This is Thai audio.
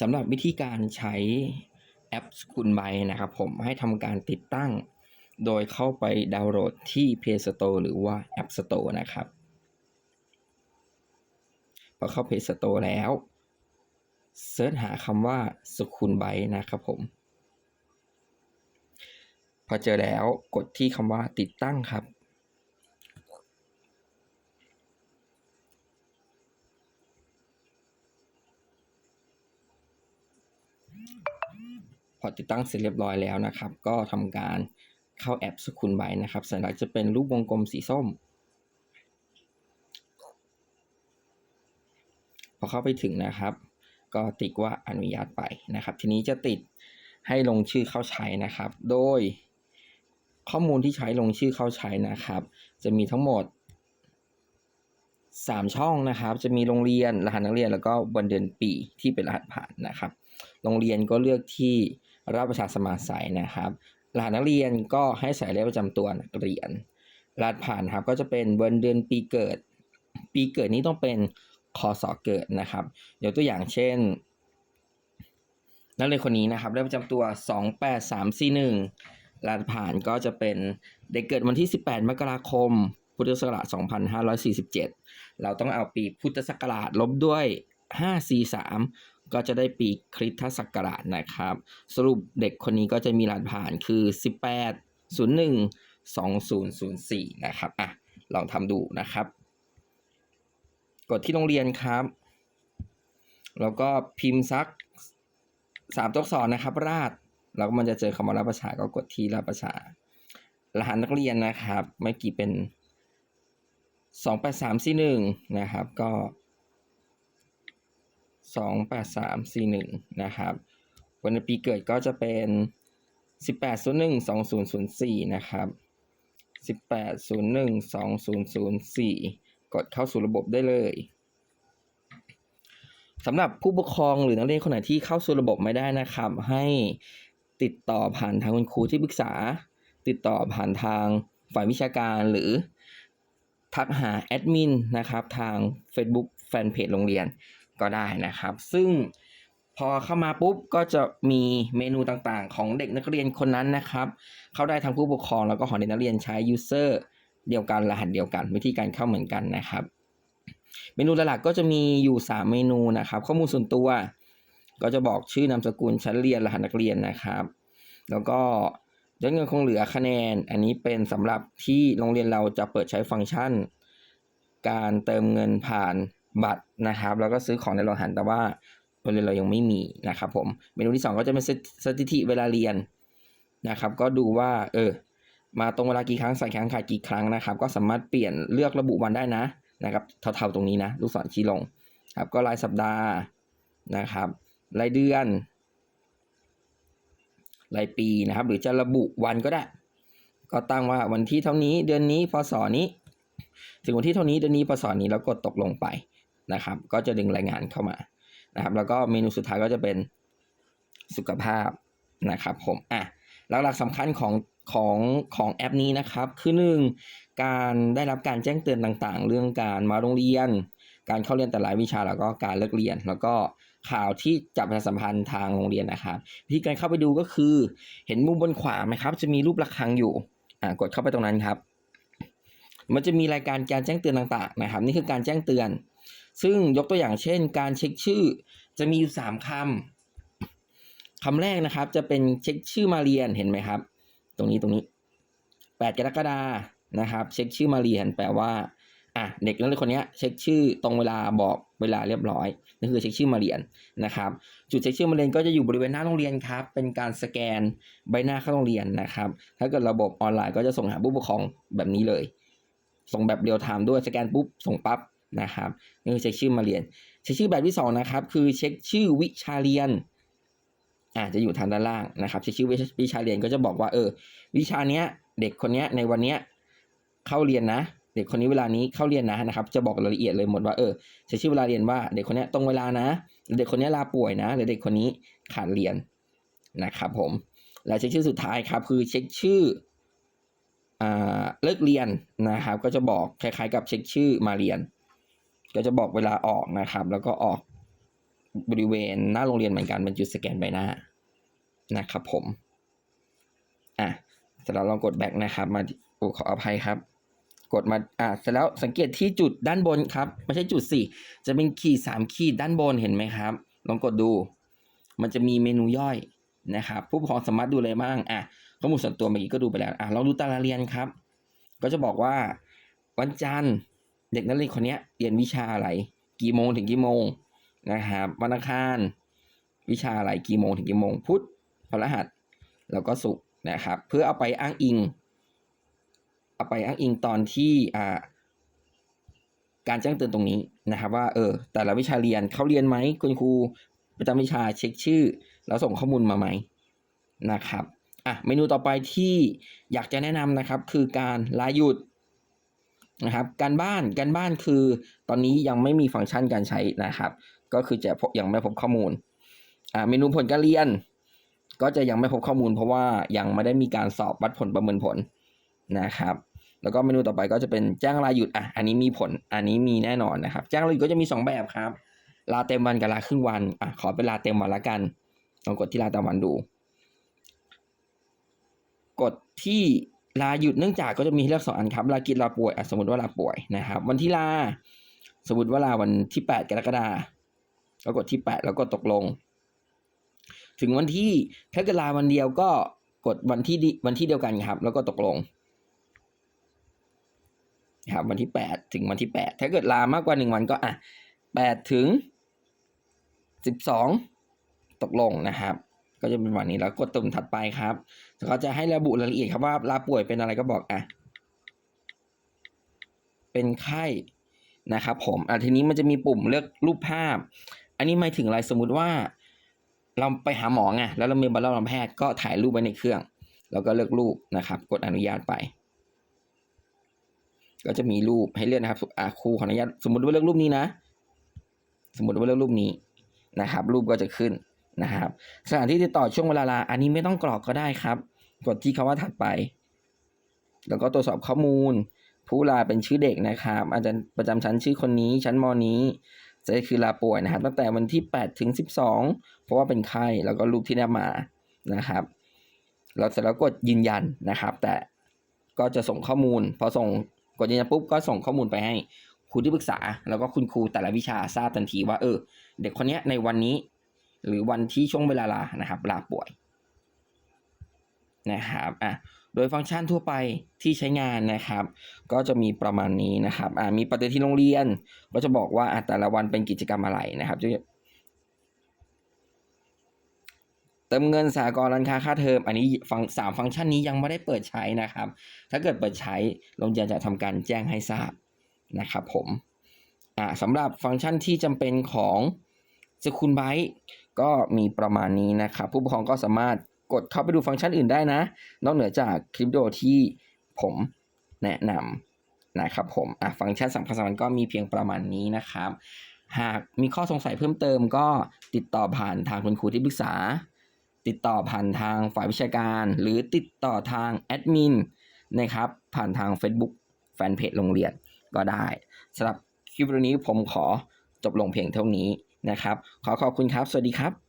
สำหรับวิธีการใช้แอปสกุลไบนะครับผมให้ทำการติดตั้ง โดยเข้าไปดาวน์โหลดที่ Play Store หรือว่า App Store นะครับพอเข้า Play Store แล้วเสิร์ชหาคำว่าสกุลไบนะครับผม พอเจอแล้วกดที่คำว่าติดตั้งครับ อติดตั้งเสร็จเรียบร้อยแล้วนะครับ ก็ทำการเข้าแอปสกุลไบนะครับสัญลักษณ์จะเป็นรูปวงกลมสีส้ม พอเข้าไปถึงนะครับ ก็ติ๊กว่าอนุญาตไปนะครับ ทีนี้จะติดให้ลงชื่อเข้าใช้นะครับ โดยข้อมูลที่ใช้ลงชื่อเข้าใช้นะครับ จะมีทั้งหมด 3 ช่องนะครับ จะมีโรงเรียนรหัสนักเรียนแล้วก็วันเดือนปีที่เป็นรหัสผ่านนะครับ โรงเรียนก็เลือกที่ ราชประชาสมาใสนะครับรหัสนักเรียนก็ให้ใส่เลขประจำตัวนักเรียนรหัสผ่านครับก็จะเป็นวันเดือนปีเกิด ปีเกิดนี้ต้องเป็นคศเกิดนะครับยกตัวอย่างเช่น นักเรียนคนนี้นะครับเลขประจำตัว 28341รหัสผ่านก็จะเป็นเด็กเกิดวันที่ 18 มกราคม พุทธศักราช2547 เราต้องเอาปีพุทธศักราชลบด้วย 543 ก็จะได้ปีคริสตศักราชนะครับ สรุปเด็กคนนี้ก็จะมีรหัสผ่านคือ 18 01 2004 นะครับอะลองทำดูนะครับ กดที่โรงเรียนครับ แล้วก็พิมพ์ซักสามตัวอักษรนะครับ ราดแล้วมันจะเจอคำว่ารับประชาก็กดที่รับประชารหัสนักเรียนนะครับ เมื่อกี้เป็น 28341 นะครับ ก็ 28341 นะครับ วันปีเกิดก็จะเป็น 1801 2004 นะครับ 1801 2004 กดเข้าสู่ระบบได้เลยสำหรับผู้ปกครองหรือนักเรียนคนไหนที่เข้าสู่ระบบไม่ได้นะครับ ให้ติดต่อผ่านทางคุณครูที่ปรึกษา ติดต่อผ่านทางฝ่ายวิชาการหรือทักหาแอดมินนะครับทาง Facebook แฟนเพจโรงเรียน ก็ได้นะครับ ซึ่งพอเข้ามาปุ๊บก็จะมีเมนูต่างๆ ของเด็กนักเรียนคนนั้นนะครับ เข้าได้ทั้งผู้ปกครองแล้วก็หอเด็กนักเรียนใช้ user เดียวกันรหัสเดียวกัน วิธีการเข้าเหมือนกันนะครับ เมนูหลักๆก็จะมีอยู่ 3 เมนูนะครับ ข้อมูลส่วนตัว ก็จะบอกชื่อนามสกุลชั้นเรียนรหัสนักเรียนนะครับ แล้วก็ยอดเงินคงเหลือคะแนน อันนี้เป็นสำหรับที่โรงเรียนเราจะเปิดใช้ฟังก์ชัน การเติมเงินผ่าน บัตรนะครับ แล้วก็ซื้อของในโรงอาหารแต่ว่าโรงเรียนเรายังไม่มีนะครับผมเมนูที่ 2 ก็จะเป็นสถิติเวลาเรียนนะครับ ก็ดูว่าเออมาตรงเวลากี่ครั้งใส่ครั้งขาดกี่ครั้งนะครับ ก็สามารถเปลี่ยนเลือกระบุวันได้นะนะครับเท่าๆตรงนี้นะลูกศรชี้ลงครับก็รายสัปดาห์นะครับรายเดือนรายปีนะครับ หรือจะระบุวันก็ได้ ก็ตั้งว่าวันที่เท่านี้เดือนนี้พศนี้ ถึงวันที่เท่านี้เดือนนี้พศนี้แล้วกดตกลงไป นะครับ ก็จะดึงรายงานเข้ามานะครับ แล้วก็เมนูสุดท้ายก็จะเป็นสุขภาพนะครับ ผมอะแล้วหลักสำคัญของของของแอปนี้นะครับ คือหนึ่งการได้รับการแจ้งเตือนต่างๆ เรื่องการมาโรงเรียน การเข้าเรียนแต่ละวิชาแล้วก็การเลิกเรียน แล้วก็ข่าวที่จับประชาสัมพันธ์ทางโรงเรียนนะครับวิธีการเข้าไปดูก็คือ เห็นมุมบนขวาไหมครับ จะมีรูประฆังอยู่อ่ากดเข้าไปตรงนั้นครับ มันจะมีรายการการแจ้งเตือนต่างๆนะครับ นี่คือการแจ้งเตือน ซึ่งยกตัวอย่างเช่น การเช็คชื่อจะมีอยู่สามคำคำแรกนะครับ จะเป็นเช็คชื่อมาเรียนเห็นไหมครับ ตรงนี้ตรงนี้แปดกรกฎานะครับ เช็คชื่อมาเรียนแปลว่าอะเด็กนักเรียนคนนี้เช็คชื่อตรงเวลาบอกเวลาเรียบร้อยนั่นคือเช็คชื่อมาเรียนนะครับ จุดเช็คชื่อมาเรียนก็จะอยู่บริเวณหน้าโรงเรียนครับ เป็นการสแกนใบหน้าเข้าโรงเรียนนะครับ ถ้าเกิดระบบออนไลน์ก็จะส่งหาผู้ปกครองแบบนี้เลย ส่งแบบเรียลไทม์ด้วยสแกนปุ๊บส่งปั๊บ นะครับนี่คือเช็คชื่อมาเรียน เช็คชื่อแบบที่สองนะครับคือเช็คชื่อวิชาเรียนอาจจะอยู่ทางด้านล่างนะครับเช็คชื่อวิชาเรียนก็จะบอกว่าเออ วิชาเนี้ยเด็กคนเนี้ยในวันเนี้ยเข้าเรียนนะ เด็กคนนี้เวลานี้เข้าเรียนนะนะครับ จะบอกรายละเอียดเลยหมดว่าเออเช็คชื่อเวลาเรียนว่าเด็กคนนี้ตรงเวลานะหรือเด็กคนนี้ลาป่วยนะ หรือเด็กคนนี้ขาดเรียนนะครับผมและเช็คชื่อสุดท้ายครับคือเช็คชื่ออเลิกเรียนนะครับ ก็จะบอกคล้ายๆกับเช็คชื่อมาเรียน ก็จะบอกเวลาออกนะครับ แล้วก็ออกบริเวณหน้าโรงเรียนเหมือนกันเป็นจุดสแกนใบหน้านะครับผม อะเสร็จแล้วลองกดแบ็กนะครับ มาโอ้ขออภัยครับ กดมาอะเสร็จแล้วสังเกตที่จุดด้านบนครับ ไม่ใช่จุดสี่จะเป็นขีดสามขีดด้านบนเห็นไหมครับ ลองกดดู มันจะมีเมนูย่อยนะครับ ผู้ปกครองสามารถดูอะไรบ้างอะข้อมูลส่วนตัวเมื่อกี้ก็ดูไปแล้วอะลองดูตารางเรียนครับ ก็จะบอกว่าวันจันทร์ เด็กนักเรียนคนนี้เรียนวิชาอะไร กี่โมงถึงกี่โมงนะครับวันอังคารวิชาอะไรกี่โมงถึงกี่โมงพุธพฤหัสแล้วก็ศุกร์นะครับ เพื่อเอาไปอ้างอิง เอาไปอ้างอิงตอนที่อ่าการแจ้งเตือนตรงนี้นะครับ ว่าเออแต่ละวิชาเรียนเขาเรียนไหมคุณครูประจำวิชาเช็คชื่อ แล้วส่งข้อมูลมาไหมนะครับอะเมนูต่อไปที่อยากจะแนะนำนะครับ คือการลาหยุด นะครับการบ้านการบ้านคือตอนนี้ยังไม่มีฟังก์ชันการใช้นะครับ ก็คือจะยังไม่พบข้อมูลอ่าเมนูผลการเรียน ก็จะยังไม่พบข้อมูล เพราะว่ายังไม่ได้มีการสอบวัดผลประเมินผลนะครับ แล้วก็เมนูต่อไปก็จะเป็นแจ้งลาหยุดอะอันนี้มีผลอันนี้มีแน่นอนนะครับ แจ้งลาหยุดก็จะมีสองแบบครับลาเต็มวันกับลาครึ่งวันอะขอเป็นลาเต็มวันละกันลองกดที่ลาเต็มวันดู กดที่ ลาหยุดเนื่องจากก็จะมีให้เลือกสองอันครับลากิจลาป่วยสมมติว่าลาป่วยนะครับ วันที่ลาสมมติว่าลาวันที่แปดกรกฎาคมแล้วกดที่แปดแล้วก็ตกลง ถึงวันที่ถ้าเกิดลาวันเดียวก็กดวันที่วันที่เดียวกันครับ แล้วก็ตกลงครับวันที่แปดถึงวันที่แปดถ้าเกิดลามากกว่าหนึ่งวันก็อะแปดถึงสิบสองตกลงนะครับ ก็จะเป็นวันนี้แล้วกดตุ่มถัดไปครับ แล้วก็จะให้ระบุรายละเอียดครับว่าลาป่วยเป็นอะไรก็บอกอะเป็นไข้นะครับผมอะทีนี้มันจะมีปุ่มเลือกรูปภาพ อันนี้หมายถึงอะไรสมมุติว่า เราไปหาหมอไงแล้วเรามีบรับรองแพทย์ก็ถ่ายรูปไว้ในเครื่อง แล้วก็เลือกรูปนะครับ กดอนุญาตไป ก็จะมีรูปให้เลือกนะครับอ่าครูขออนุญาตสมมติว่าเลือกรูปนี้นะ สมมติว่าเลือกรูปนี้นะครับ รูปก็จะขึ้น นะครับ สถานที่ติดต่อช่วงเวลาลา อันนี้ไม่ต้องกรอกก็ได้ครับ กดที่คำว่าถัดไป แล้วก็ตรวจสอบข้อมูล ผู้ลาเป็นชื่อเด็กนะครับ อาจารย์ประจำชั้นชื่อคนนี้ ชั้นมนี้จะคือลาป่วยนะครับ ตั้งแต่วันที่ 8 ถึง 12 เพราะว่าเป็นไข้แล้วก็รูปที่ได้มานะครับ เราเสร็จแล้วกดยืนยันนะครับ แต่ก็จะส่งข้อมูล พอส่งกดยืนยันปุ๊บก็ส่งข้อมูลไปให้ครูที่ปรึกษา แล้วก็คุณครูแต่ละวิชาทราบทันทีว่าเออ เด็กคนนี้ในวันนี้ หรือวันที่ช่วงเวลาลานะครับลาป่วยนะครับอะโดยฟังก์ชันทั่วไปที่ใช้งานนะครับ ก็จะมีประมาณนี้นะครับอ่ามีปฏิทินโรงเรียน ก็จะบอกว่าอะแต่ละวันเป็นกิจกรรมอะไรนะครับจะเติมเงินสากลร้านค้าค่าเทอมอันนี้ฟังสามฟังก์ชันนี้ยังไม่ได้เปิดใช้นะครับ ถ้าเกิดเปิดใช้โรงเรียนจะทำการแจ้งให้ทราบนะครับผมอ่าสำหรับฟังก์ชันที่จำเป็นของสกุลไบต์ ก็มีประมาณนี้นะครับ ผู้ปกครองก็สามารถกดเข้าไปดูฟังก์ชันอื่นได้นะ นอกเหนือจากคลิปวิดีโอที่ผมแนะนำนะครับผมอะฟังก์ชันสำคัญสำคัญก็มีเพียงประมาณนี้นะครับ หากมีข้อสงสัยเพิ่มเติมก็ติดต่อผ่านทางคุณครูที่ปรึกษา ติดต่อผ่านทางฝ่ายวิชาการ หรือติดต่อทางแอดมินนะครับผ่านทาง Facebook แฟนเพจโรงเรียนก็ได้สำหรับคลิปวิดีโอนี้ผมขอจบลงเพียงเท่านี้ นะครับ ขอขอบคุณครับ สวัสดีครับ